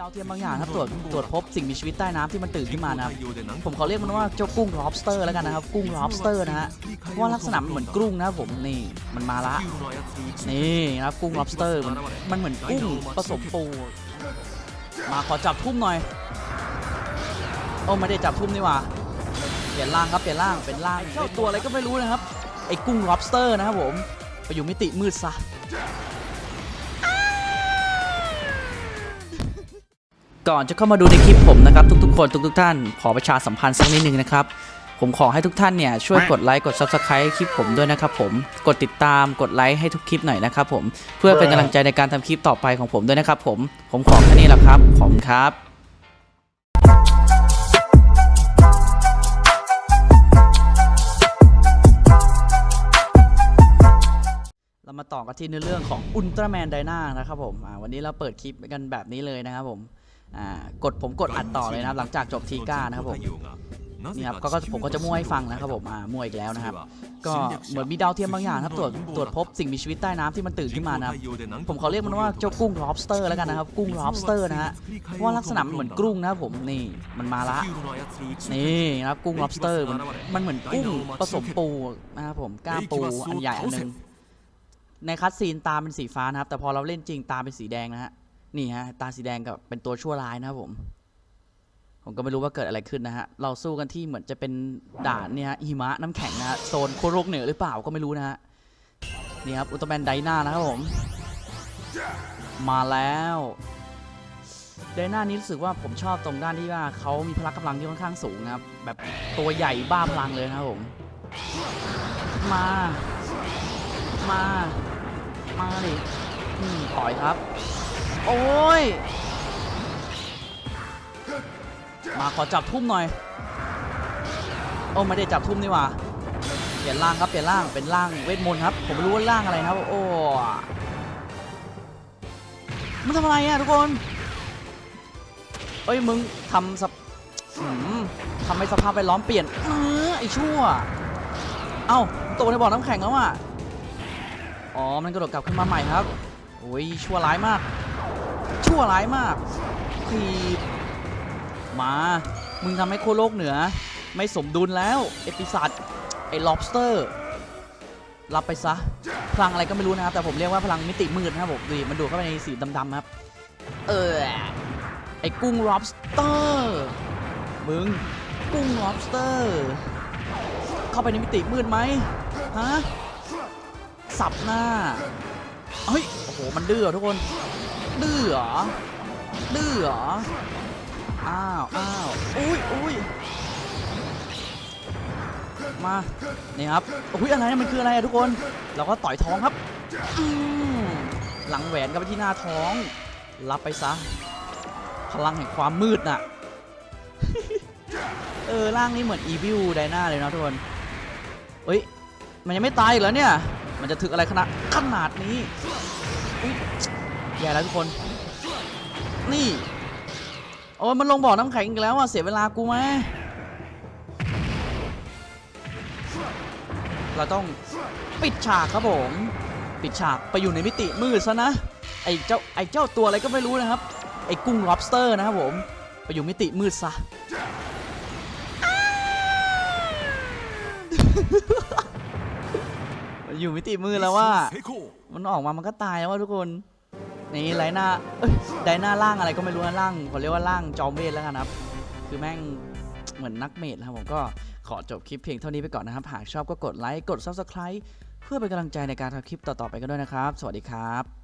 ดาวเทียมบางอย่างครับตรวจตรวจพบสิ่งมีชีวิตใต้น้ำที่มันตื่นขึ้นมานะครับผมขอเรียกมันว่าเจ้ากุ้ง lobster แล้วกันนะครับ กุ้ง lobster นะฮะเพราะว่าลักษณะมันเหมือนกุ้งนะครับผมนี่มันมาละนี่นะครับกุ้ง lobster มันมันเหมือนกุ้งผสมปูมาขอจับทุ่มหน่อยโอ้ไม่ได้จับทุ่มนี่หว่าเปลี่ยนร่างครับเปลี่ยนร่างเป็นร่างเจ้าตัวอะไรก็ไม่รู้นะครับไอ้กุ้ง lobster นะครับผมไปอยู่มิติมืดซะ ก่อนจะเข้ามาดูในคลิปผมนะครับ ทุกๆ คนทุกๆท่าน ขอประชาสัมพันธ์สักนิดนึงนะครับ ผมขอให้ทุกท่านเนี่ยช่วยกดไลค์กด Subscribe ให้คลิปผมด้วยนะครับผมกดติดตามกดไลค์ให้ทุกคลิปหน่อยนะครับผมเพื่อเป็นกำลังใจในการทำคลิปต่อไปของผมด้วยนะครับผมผมขอแค่นี้แหละครับขอบคุณครับเรามาต่อกันที่เนื้อเรื่องของอุลตร้าแมนไดนานะครับผมอ่าวันนี้เราเปิดคลิปกันแบบนี้เลยนะครับผมอ่า กดผมกดอัดต่อเลยนะครับ หลังจากจบทีก้านะครับผมนี่ครับก็ก็ผมก็จะมั่วให้ฟังนะครับผมอ่ามั่วอีกแล้วนะครับ ก็เหมือนมีดาวเทียมบางอย่างครับตรวจตรวจพบสิ่งมีชีวิตใต้น้ำที่มันตื่นขึ้นมานะครับผมขอเรียกมันว่าเจ้ากุ้ง lobster แล้วกันนะครับ กุ้ง lobster นะฮะเพราะว่าลักษณะมันเหมือนกุ้งนะครับผมนี่มันมาละนี่นะครับกุ้ง lobster มันมันเหมือนกุ้งผสมปูนะครับผมกล้ามปูอันใหญ่อันหนึงในคัดซีนตาเป็นสีฟ้านะครับ แต่พอเราเล่นจริงตาเป็นสีแดงนะฮะ นี่ฮะตาสีแดงกับเป็นตัวชั่วร้ายนะครับผม ผมก็ไม่รู้ว่าเกิดอะไรขึ้นนะฮะ เราสู้กันที่เหมือนจะเป็นด่านเนี่ยฮะหิมะน้ำแข็งนะฮะโซนโคโรกเหนือหรือเปล่าก็ไม่รู้นะฮะนี่ครับอุลตร้าแมนไดนานะครับผม มาแล้วไดนานี้รู้สึกว่าผมชอบตรงด้านที่ว่าเขามีพละกำลังที่ค่อนข้างสูงครับ แบบตัวใหญ่บ้าพลังเลยนะครับผม มา มา มาดิอืมต่อยครับ โอ้ย มาขอจับทุ่มหน่อย โอ้ไม่ได้จับทุ่มนี่หว่า เปลี่ยนร่างครับเปลี่ยนร่างเป็นร่างเวทมนต์ครับ ผมไม่รู้ว่าร่างอะไรครับ โอ้ มันทำอะไรอะทุกคน เอ้ยมึงทำสภหืมทำให้สภาพแวดล้อมเปลี่ยนเออไอชั่ว เอ้าตกในบ่อน้ำแข็งแล้วอะ อ๋อ มันกระโดดกลับขึ้นมาใหม่ครับโอ้ยชั่วร้ายมาก ชั่วร้ายมากทีมา มึงทำให้โคโลกเหนือ ไม่สมดุลแล้วไอปีศาจไอ้ lobster รับไปซะ พลังอะไรก็ไม่รู้นะครับ แต่ผมเรียกว่าพลังมิติมืดนะครับผมดูมันดูเข้าไปในสีดำๆครับ เออ ไอ้กุ้ง lobster มึง กุ้ง lobster เข้าไปในมิติมืดไหมฮะ สับหน้า เฮ้ย โอ้โห มันดื้อทุกคน ดื้อเหรอ ดื้อเหรอ อ้าว อ้าว อุ้ยอุ้ยมา นี่ครับ อุ้ยอะไรนะมันคืออะไรอะทุกคน เราก็ต่อยท้องครับ หลังแหวนกับไปที่หน้าท้อง รับไปซะ พลังแห่งความมืดน่ะ เออร่างนี้เหมือนอีวิลไดนาเลยนะทุกคน เฮ้ย มันยังไม่ตายอีกแล้วเนี่ย มันจะถึกอะไรขนาดขนาดนี้อยแย่แล้วทุกคน นี่ โอ้มันลงบ่อน้ำแข็งอีกแล้วอะ เสียเวลากูไหมเราต้องปิดฉากครับผม ปิดฉากไปอยู่ในมิติมืดซะนะ ไอ้เจ้าไอ้เจ้าตัวอะไรก็ไม่รู้นะครับ ไอ้กุ้ง lobster นะครับผม ไปอยู่มิติมืดซะ อยู่มิติมืดแล้วว่า มันออกมามันก็ตายแล้วว่าทุกคน นี่ไรหน้าเอ้ยไดหน้าล่างอะไรก็ไม่รู้นะล่างเขาเรียกว่าล่างจอมเวทแล้วกันครับ คือแม่งเหมือนนักเมดนะครับผมก็ขอจบคลิปเพียงเท่านี้ไปก่อนนะครับ หากชอบก็กดไลค์ กด Subscribe เพื่อเป็นกำลังใจในการทำคลิปต่อๆไปกันด้วยนะครับ สวัสดีครับ